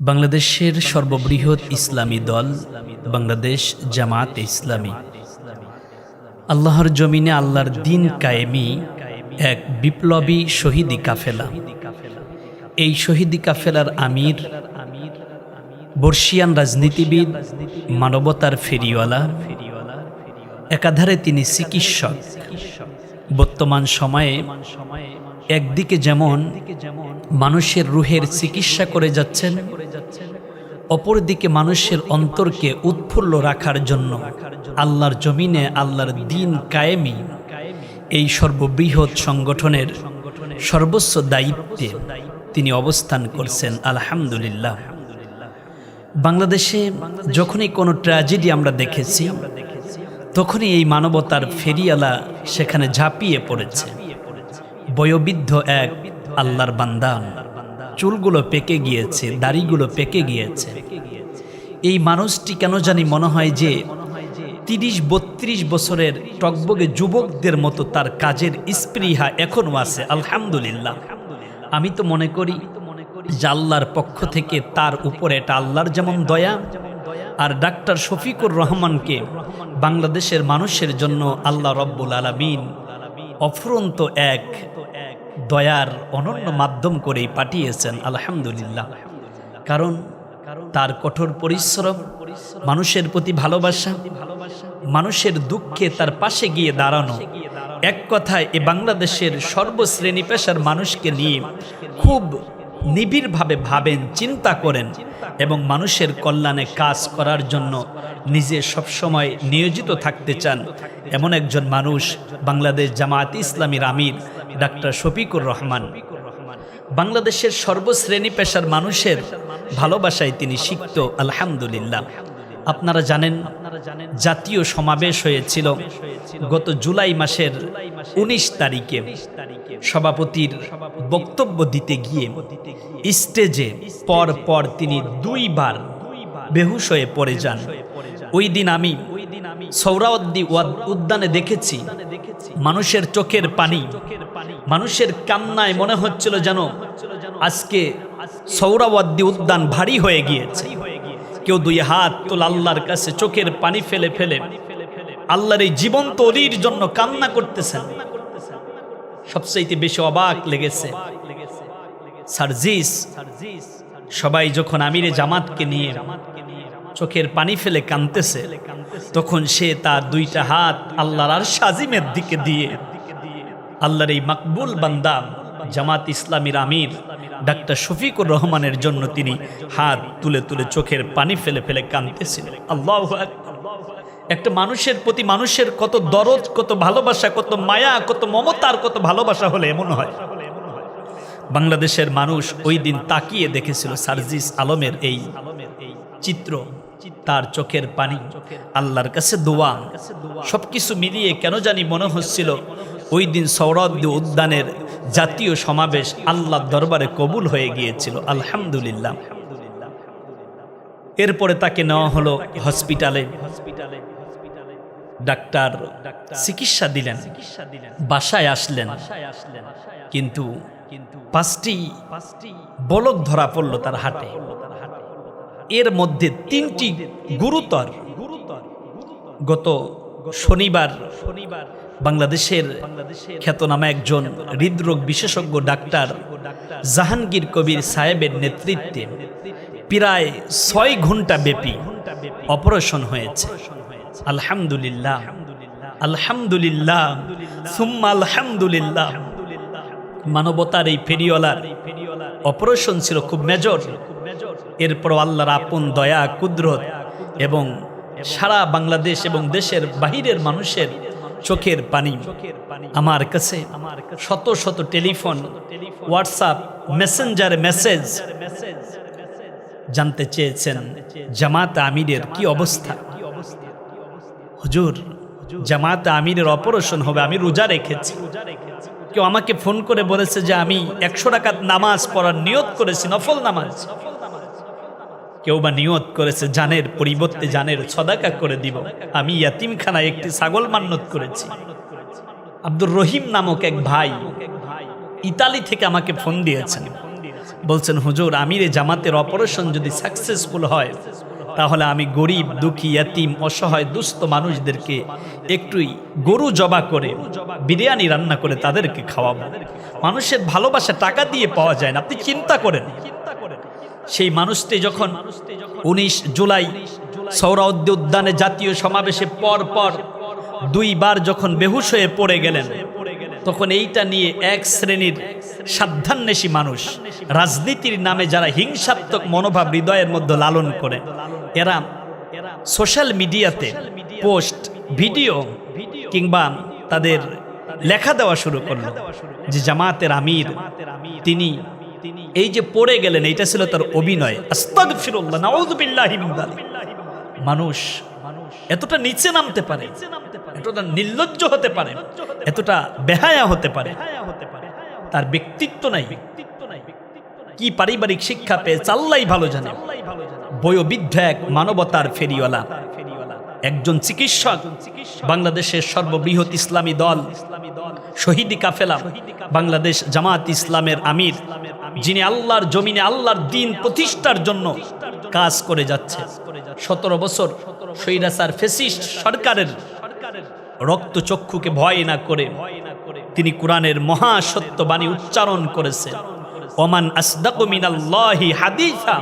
বাংলাদেশের সর্ববৃহৎ ইসলামী দল বাংলাদেশ জামাত ইসলামী। আল্লাহর জমিনে আল্লাহর দিন কায়েমি এক বিপ্লবী শহীদি কাফেলা। এই শহীদি কাফেলার আমির, বর্ষিয়ান রাজনীতিবিদ, মানবতার ফেরিওয়ালা, একাধারে তিনি চিকিৎসক। বর্তমান সময়ে একদিকে যেমন মানুষের রুহের চিকিৎসা করে যাচ্ছেন, অপরদিকে মানুষের অন্তরকে উৎফুল্ল রাখার জন্য আল্লাহর জমিনে আল্লাহর দিন কায়েমি এই সর্ববৃহৎ সংগঠনের সর্বোচ্চ দায়িত্বে তিনি অবস্থান করছেন, আলহামদুলিল্লাহ। বাংলাদেশে যখনই কোনো ট্র্যাজেডি আমরা দেখেছি, তখনই এই মানবতার ফেরিয়ালা সেখানে ঝাঁপিয়ে পড়েছে। বয়োবৃদ্ধ এক আল্লাহর বান্দান চুলগুলো পেকে গিয়েছে, দাড়িগুলো পেকে গিয়েছে। এই মানুষটি কেন জানি মনে হয় যে তিরিশ বত্রিশ বছরের টকবগে যুবকদের মতো তার কাজের স্পৃহা এখনও আছে, আলহামদুলিল্লাহ। আমি তো মনে করি যে আল্লাহর পক্ষ থেকে তার উপরে এটা আল্লাহর যেমন দয়া, আর ডাক্তার শফিকুর রহমানকে বাংলাদেশের মানুষের জন্য আল্লাহ রব্বুল আলমিন অফুরন্ত এক দয়ার অনন্য মাধ্যম করেই পাঠিয়েছেন, আলহামদুলিল্লাহ। কারণ তার কঠোর পরিশ্রম, মানুষের প্রতি ভালোবাসা, মানুষের দুঃখে তার পাশে গিয়ে দাঁড়ানো, এক কথায় এ বাংলাদেশের সর্বশ্রেণী পেশার মানুষকে নিয়ে খুব নিবিড়ভাবে ভাবেন, চিন্তা করেন এবং মানুষের কল্যাণে কাজ করার জন্য নিজে সবসময় নিয়োজিত থাকতে চান। এমন একজন মানুষ বাংলাদেশ জামায়াত ইসলামীর আমির ডাক্তার শফিকুর রহমান। বাংলাদেশের সর্বশ্রেণী পেশার মানুষের ভালোবাসায় তিনি শিখত আলহামদুলিল্লাহ। আপনারা জানেন, জাতীয় সমাবেশ হয়েছিল গত জুলাই মাসের ১৯ তারিখে। সভাপতির বক্তব্য দিতে গিয়ে স্টেজে পর পর তিনি দুইবার বেহুশ হয়ে পড়ে যান। ওই দিন আমি সৌরাওয়াদ্দি উদ্যানে দেখেছি, মানুষের চোখের পানি মানুষের কান্নায় মনে হচ্ছিল যেন আজকে সৌরাওয়াদ্দি উদ্যান ভারী হয়ে গিয়েছে। কেউ দুই হাত তোল আল্লাহর কাছে চোখের পানি ফেলে ফেলে আল্লাহর এই জীবন্ত অলির জন্য কান্না করতেছেন। সবচাইতে বেশি অবাক লেগেছে সার্জিস। সবাই যখন আমিরে জামাতকে নিয়ে চোখের পানি ফেলে কানতেছে তখন সে তার দুইটা হাত আল্লাহর আর সাজিমের দিকে দিয়ে আল্লাহর এই মাকবুল বান্দা জামাত ইসলামীর আমির, ডাক্তার শফিকুর রহমানের জন্য তিনি হাত তুলে তুলে চোখের পানি ফেলে ফেলে কাঁদতেছিলেন আল্লাহ একটা মানুষের প্রতি মানুষের কত দরদ, কত ভালোবাসা, কত মায়া, কত মমতার কত ভালোবাসা হলে এমন হয়। বাংলাদেশের মানুষ ওই দিন তাকিয়ে দেখেছিল সার্জিস আলমের এই চিত্র, তার চোখের পানি, আল্লাহর কাছে দোয়া, সবকিছু মিলিয়ে কেন জানি মনে হচ্ছিল ওই দিন সৌরদ্দ উদ্যানের জাতীয় সমাবেশ আল্লাহ দরবারে কবুল হয়ে গিয়েছিল, আলহামদুলিল্লাহ। এরপরে তাকে নেওয়া হলো হসপিটালে। ডাক্তার চিকিৎসা দিলেন, বাসায় আসলেন। কিন্তু পাঁচটি বলক ধরা পড়ল তার হাটে এর মধ্যে তিনটি গুরুতর। গত শনিবার শনিবার বাংলাদেশের খ্যাতনামা একজন হৃদরোগ বিশেষজ্ঞ ডাক্তার জাহাঙ্গীর কবির সাহেবের নেতৃত্বে প্রায় ছয় ঘণ্টা ব্যাপী অপারেশন হয়েছে। আলহামদুলিল্লাহ। আলহামদুলিল্লাহ। সুম্মা আলহামদুলিল্লাহ। মানবতার এই ফেরিওয়ালার অপারেশন ছিল খুব মেজর। এরপর আল্লাহর আপন দয়া, কুদরত এবং সারা বাংলাদেশ এবং দেশের বাহিরের মানুষের চোখের পানি। আমার কাছে শত শত টেলিফোন, হোয়াটসঅ্যাপ, মেসেঞ্জার মেসেজ জানতে চেয়েছেন। জামাত আমিরের কি অবস্থা? হুজুর, জামাত আমিরের অপারেশন হবে, আমি রোজা রেখেছি। কেউ আমাকে ফোন করে বলেছে যে আমি একশো টাকার নামাজ পড়ার নিয়ত করেছি, নফল নামাজ। কেউ বা নিয়ত করেছে জানের পরিবর্তে জানের ছদাকা করে দিব। আমি ইয়াতিমখানায় একটি ছাগল মান্যত করেছি। আব্দুর রহিম নামক এক ভাই ইতালি থেকে আমাকে ফোন দিয়েছেন। বলছেন, হুজুর, আমিরে জামাতের অপারেশন যদি সাকসেসফুল হয়, তাহলে আমি গরিব, দুঃখী, ইয়াতিম, অসহায়, দুস্থ মানুষদেরকে একটুই গরু জবা করে, বিরিয়ানি রান্না করে তাদেরকে খাওয়াবো। মানুষের ভালোবাসা টাকা দিয়ে পাওয়া যায় না। আপনি চিন্তা করেন চিন্তা করেন। সেই মানুষটি যখন উনিশ জুলাই সৌরাউদ্দি উদ্যানে জাতীয় সমাবেশে পর পর দুইবার যখন বেহুশ হয়ে পড়ে গেলেন, তখন এইটা নিয়ে এক শ্রেণির সাধ্যান্বেষী মানুষ রাজনীতির নামে যারা হিংসাত্মক মনোভাব হৃদয়ের মধ্যে লালন করে, এরা সোশ্যাল মিডিয়াতে পোস্ট, ভিডিও কিংবা তাদের লেখা দেওয়া শুরু করল যে জামাতের আমির, তিনি এই যে পড়ে গেলেন, এইটা ছিল তার অভিনয়। মিন। মানুষ এতটা নিচে নামতে পারে, এতটা নির্লজ্জ হতে পারে, এতটা বেহায়া হতে পারে। তার ব্যক্তিত্ব নাই। কি পারিবারিক শিক্ষা পেয়ে চাল্লাই ভালো জানে। বয়োবৃদ্ধ এক মানবতার ফেরিওয়ালা। একজন চিকিৎসক, বাংলাদেশের সর্ববৃহৎ ইসলামী দল, শহীদি কাফেলা, বাংলাদেশ জামাত ইসলামের আমির। যিনি আল্লাহর জমিনে আল্লাহর দিন প্রতিষ্ঠার জন্য কাজ করে যাচ্ছে। সতেরো বছর সৈরাসার ফেসিস্ট সরকারের রক্ত চক্ষুকে ভয় না করে তিনি কোরআনের মহা সত্যবাণী উচ্চারণ করেছেন। ওমান আসদাকু মিনাল্লাহি হাদিসা।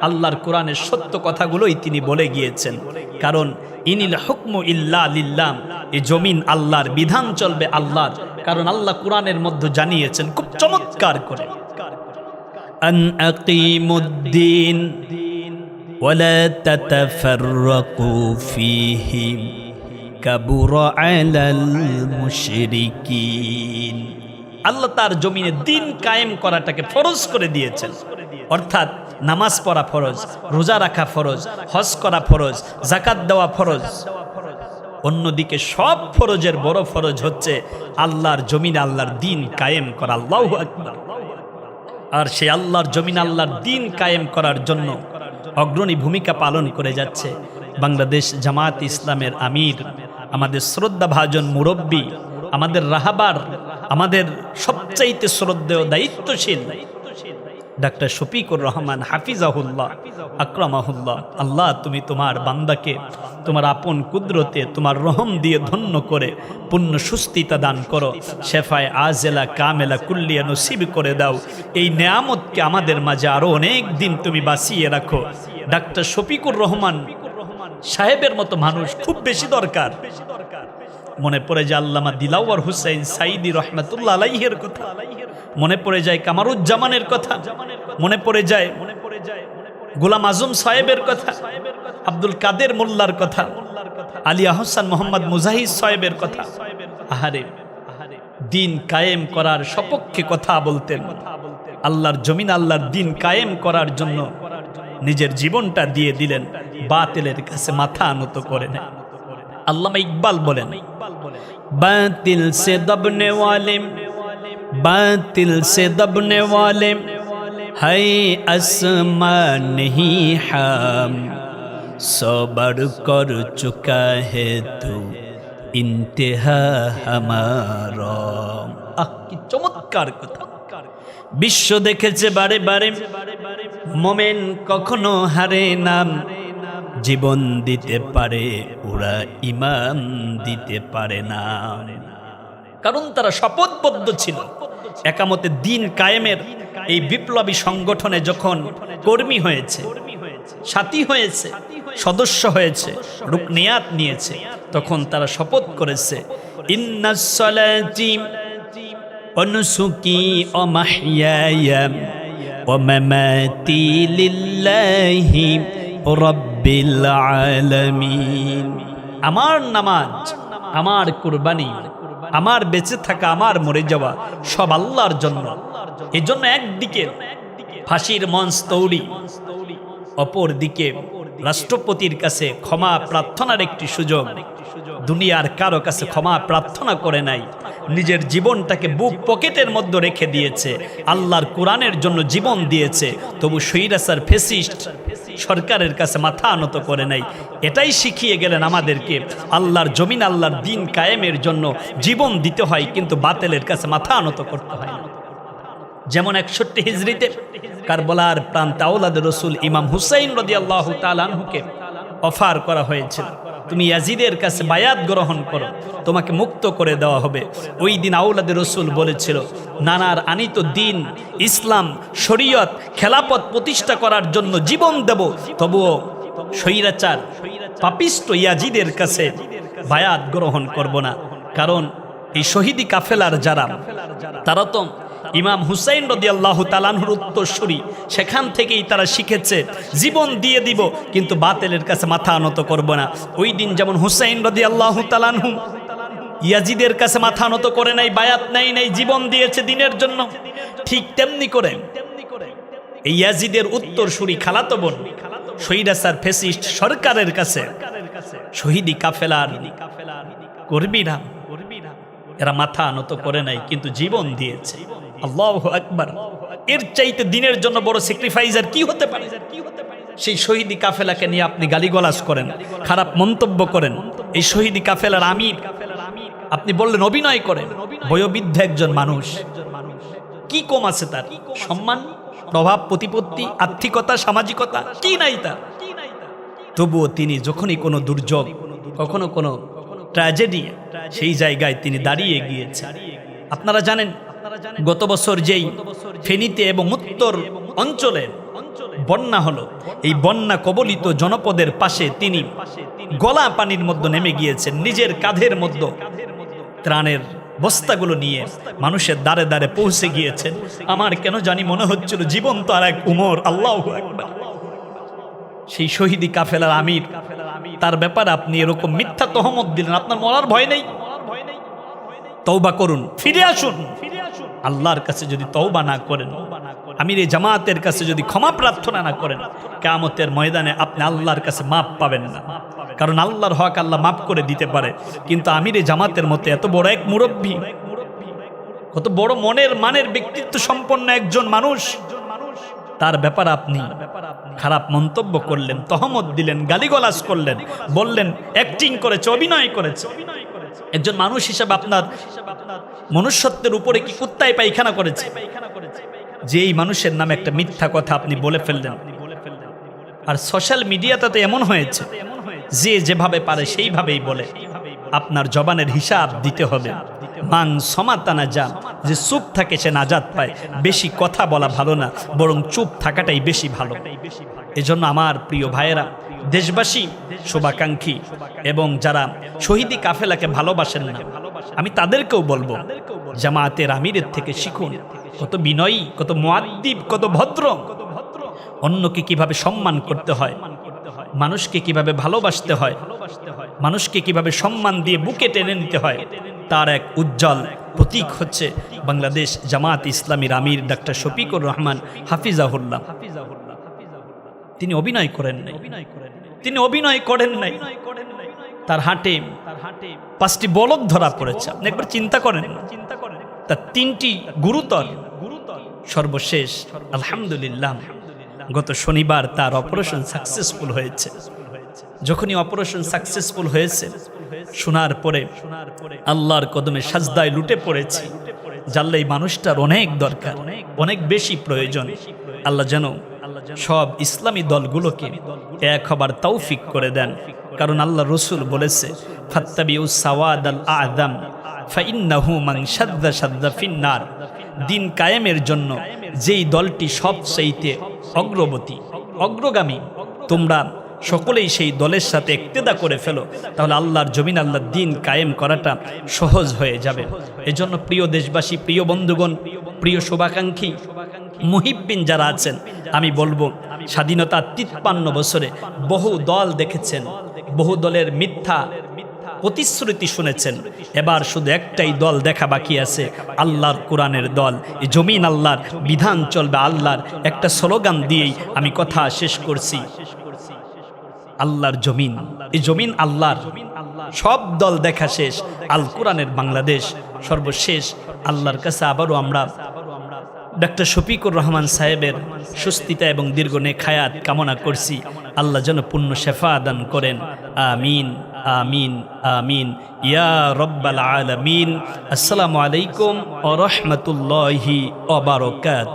আল্লাহর কোরআনের সত্য কথাগুলোই তিনি বলে গিয়েছেন। কারণ, ইনিল হুকমু ইল্লা লিল্লাম এই জমিন আল্লাহর বিধান চলবে আল্লাহর। কারণ, আল্লাহ কোরআনের মধ্যে জানিয়েছেন, খুব চমৎকার করে। আন আকিমুদ্দিন ولا تتفرقوا فيه كبر على المشركين আল্লাহ তার জমিনে দিন কায়েম করাটাকে ফরজ করে দিয়েছেন অর্থাৎ নামাজ পড়া ফরজ রোজা রাখা ফরজ হজ করা ফরজ জাকাত দেওয়া ফরজ অন্যদিকে সব ফরজের বড় ফরজ হচ্ছে আল্লাহর জমিন আল্লাহর দিন কায়েম করা আল্লাহ আকবার আর সে আল্লাহর জমিন আল্লাহর দিন কায়েম করার জন্য অগ্রণী ভূমিকা পালন করে যাচ্ছে। বাংলাদেশ জামাত ইসলামের আমির, আমাদের শ্রদ্ধা ভাজন মুরব্বী, আমাদের রাহাবার, আমাদের সবচাইতে শ্রদ্ধেয় দায়িত্বশীল ডাক্তার শফিকুর রহমান হাফিজাহুল্লাহ, আকরামাহুল্লাহ, আল্লাহ তুমি তোমার বান্দাকে, তোমার আপন কুদরতে, তোমার রহম দিয়ে ধন্য করে পূর্ণ সুস্থিতা দান করো, শেফায় আজেলা কামেলা কুল্লিয়া নসিব করে দাও। এই নেয়ামতকে আমাদের মাঝে আরও অনেক দিন তুমি বাঁচিয়ে রাখো। ডাক্তার শফিকুর রহমান সাহেবের মতো মানুষ খুব বেশি দরকার। মনে পড়ে যায় আল্লামা দিলাওয়ার হুসাইন সাইদি রহমাতুল্লাহ আলাইহের কথা। মনে পড়ে যায় কামারুজ্জামানের কথা। মনে পড়ে যায় গোলাম আজম সাহেবের কথা। আব্দুল কাদের মোল্লার কথা। আলী আহসান মোহাম্মদ মুজাহিদ সাহেবের কথা। আহারে, দিন কায়েম করার সপক্ষে কথা বলতেন। আল্লাহর জমিন আল্লাহর দিন কায়েম করার জন্য নিজের জীবনটা দিয়ে দিলেন। বাতিলের কাছে মাথা আনত করে নেয় আল্লামা ইকবাল বলেন, বাতিল সে দবনে ওয়ালিম, বাতিল সে দবনে ওয়ালিম হাই আসমা নেহি হাম, সবর কর চুকা হে তু, ইন্তেহা হামার। আহ, কি চমৎকার কথা। বিশ্ব দেখেছে বারে বারে, মোমেন কখনো হারে নাম জীবন দিতে পারে, ওরা ইমান দিতে পারে না। কারণ তারা শপথবদ্ধ ছিল। একামতে দিন কায়েমের এই বিপ্লবী সংগঠনে যখন কর্মী হয়েছে, সাথী হয়েছে, সদস্য হয়েছে, রুকনিয়াত নিয়েছে, তখন তারা শপথ করেছে অনুসুকি রব আমার নামাজ, আমার কুরবানি, আমার বেঁচে থাকা, আমার মরে যাওয়া সব আল্লাহর জন্য। এজন্য একদিকে ফাঁসির মঞ্চ তৌরি, অপরদিকে রাষ্ট্রপতির কাছে ক্ষমা প্রার্থনার একটি সুযোগ। দুনিয়ার কারও কাছে ক্ষমা প্রার্থনা করে নাই। নিজের জীবনটাকে বুক পকেটের মধ্যে রেখে দিয়েছে। আল্লাহর কোরআনের জন্য জীবন দিয়েছে। তবু সৈরাসার ফেসিস্ট সরকারের কাছে মাথা আনত করে নাই। এটাই শিখিয়ে গেলেন আমাদেরকে, আল্লাহর জমিন, আল্লাহর দিন কায়েমের জন্য জীবন দিতে হয়, কিন্তু বাতেলের কাছে মাথা আনত করতে হয় যেমন একষট্টি হিজড়িতে কারবলার প্রান্তে আউলাদ রসুল ইমাম হুসাইন রদি আল্লাহ তালানহুকে অফার করা হয়েছিল। তুমি ইয়াজিদের কাছে বায়াত গ্রহণ করো, তোমাকে মুক্ত করে দেওয়া হবে। ওই দিন আউলাদ রসুল বলেছিল, নানার আনিত দিন, ইসলাম, শরীয়ত, খেলাপথ প্রতিষ্ঠা করার জন্য জীবন দেব। তবুও স্বৈরাচার, পাপিষ্ট ইয়াজিদের কাছে বায়াত গ্রহণ করব না। কারণ এই শহীদি কাফেলার যারা, তারা তো ইমাম হুসাইন রদি আল্লাহ তালানহুর উত্তরসূরি। সেখান থেকেই তারা শিখেছে, জীবন দিয়ে দিব, কিন্তু বাতেলের কাছে মাথা আনত করব না। ওই দিন যেমন হুসাইন রদি আল্লাহ তালানহু ইয়াজিদের কাছে মাথা নত করে নাই, বায়াত নাই নাই, জীবন দিয়েছে দিনের জন্য, ঠিক তেমনি করে এই ইয়াজিদের উত্তরসূরি খালাতো বোন সৈরাসার ফেসিস্ট সরকারের কাছে, শহীদি কাফেলার কর্মীরা, এরা মাথা নত করে নাই, কিন্তু জীবন দিয়েছে। আল্লাহ এর চাইতে দিনের জন্য বড় স্যাক্রিফাইস আর কি হতে পারে? সেই শহীদি কাফেলাকে নিয়ে আপনি গালিগলাজ করেন, খারাপ মন্তব্য করেন। এই শহীদি কাফেলার আমির, আপনি বললেন অভিনয় করেন। বয়োবৃদ্ধ একজন মানুষ। কি কম আছে তার? সম্মান, প্রভাব, প্রতিপত্তি, আর্থিকতা, সামাজিকতা? কি নাই তার? তবুও তিনি যখনই কোনো দুর্যোগ, কখনো কোনো ট্র্যাজেডি সেই জায়গায় তিনি দাঁড়িয়ে গিয়েছেন। আপনারা জানেন গত বছর যেই ফেনীতে এবং উত্তর অঞ্চলে বন্যা হলো। এই বন্যা কবলিত জনপদের পাশে তিনি গলা পানির মধ্যে নেমে গিয়েছেন নিজের কাঁধের মধ্যে। ত্রাণের বস্তাগুলো নিয়ে মানুষের দ্বারে দ্বারে পৌঁছে গিয়েছেন। আমার কেন জানি মনে হচ্ছিল জীবন তো আর এক উমর। আল্লাহ সেই শহীদি কাফেলার আমির তার ব্যাপারে আপনি এরকম মিথ্যা তহমত দিলেন আপনার মরার ভয় নেই। তৌবা করুন, ফিরে আসুন। আল্লাহর কাছে যদি তৌবা না করেন, আমির এই জামাতের কাছে যদি ক্ষমা প্রার্থনা না করেন কেমতের ময়দানে আপনি আল্লাহর কাছে মাপ পাবেন না। কারণ আল্লাহর হক আল্লাহ মাপ করে দিতে পারে। কিন্তু আমির এই জামাতের মতো এত বড় এক মুরব্বী, কত বড় মনের মানের ব্যক্তিত্ব সম্পন্ন একজন মানুষ, তার ব্যাপার আপনি খারাপ মন্তব্য করলেন, তহমত দিলেন, গালিগলাজ করলেন, বললেন অ্যাক্টিং করেছে, অভিনয় করেছে। একজন মানুষ হিসাবে আপনার মনুষ্যত্বের উপরে কি কুত্তায় পায়খানা করেছে? যে এই মানুষের নামে একটা মিথ্যা কথা আপনি বলে ফেললেন। আর সোশ্যাল মিডিয়াতে তো এমন হয়েছে, যে যেভাবে পারে সেইভাবেই বলে। আপনার জবানের হিসাব দিতে হবে। মাং সমাতানা যান যে চুপ থাকে সে নাজাত পায়। বেশি কথা বলা ভালো না, বরং চুপ থাকাটাই বেশি ভালো। এজন্য আমার প্রিয় ভাইয়েরা দেশবাসী, শুভাকাঙ্ক্ষী এবং যারা শহীদি কাফেলাকে ভালোবাসেন না, আমি তাদেরকেও বলব জামাতের আমিরের থেকে শিখুন, কত বিনয়ী, কত মোয়াদ্দিব কত ভদ্র। অন্যকে কীভাবে সম্মান করতে হয়, মানুষকে কীভাবে ভালোবাসতে হয়, মানুষকে কীভাবে সম্মান দিয়ে বুকে টেনে নিতে হয়, তার এক উজ্জ্বল প্রতীক হচ্ছে বাংলাদেশ জামাত ইসলামীর আমির ডাক্তার শফিকুর রহমান হাফিজাহুল্লাহ হাফিজাহুল্লাহ। তিনি অভিনয় করেন নাই। করেন তিনি অভিনয় করেন নাই। তার হাটে পাঁচটি বলক ধরা পড়েছে। আপনি একবার চিন্তা করেন। চিন্তা করেন তার তিনটি গুরুতর সর্বশেষ, আলহামদুলিল্লাহ, গত শনিবার তার অপারেশন সাকসেসফুল হয়েছে। যখনই অপারেশন সাকসেসফুল হয়েছে, শোনার পরে আল্লাহর কদমে সাজদায় লুটে পড়েছি। জানলে এই মানুষটার অনেক দরকার, অনেক বেশি প্রয়োজন। আল্লাহ যেন সব ইসলামী দলগুলোকে এক হবার তৌফিক করে দেন। কারণ আল্লাহ রসুল বলেছে ফাত্তাবিউ সাওয়াদ আল আদম ফাইন্নাহু মান সাদ্দা সাদ্দা ফিন্নার। দিন কায়েমের জন্য যেই দলটি সবচাইতে অগ্রবতী অগ্রগামী তোমরা সকলেই সেই দলের সাথে একতেদা করে ফেলো তাহলে আল্লাহর জমিন আল্লাহর দিন কায়েম করাটা সহজ হয়ে যাবে। এজন্য প্রিয় দেশবাসী প্রিয় বন্ধুগণ প্রিয় শুভাকাঙ্ক্ষী মুহিব্বিন যারা আছেন, আমি বলব, স্বাধীনতা তিপ্পান্ন বছরে বহু দল দেখেছেন, বহু দলের মিথ্যা প্রতিশ্রুতি শুনেছেন। এবার শুধু একটাই দল দেখা বাকি আছে, আল্লাহর কোরআনের দল। জমিন আল্লাহর, বিধান চলবে আল্লাহর। একটা স্লোগান দিয়েই আমি কথা শেষ করছি। আল্লাহর জমিন। এই জমিন আল্লাহর। সব দল দেখা শেষ। আল কোরআনের বাংলাদেশ সর্বশেষ। আল্লাহর কাছে আবারও আমরা ডাক্তার শফিকুর রহমান সাহেবের সুস্থিতা এবং দীর্ঘ নেখায়াত কামনা করছি। আল্লাহ যেন পূর্ণ শেফা আদান করেন। আমিন আমিন আমিন। ইয়া রব্বাল আলমিন। আসসালামু আলাইকুম ওরহমতুল্লাহি অবারকাত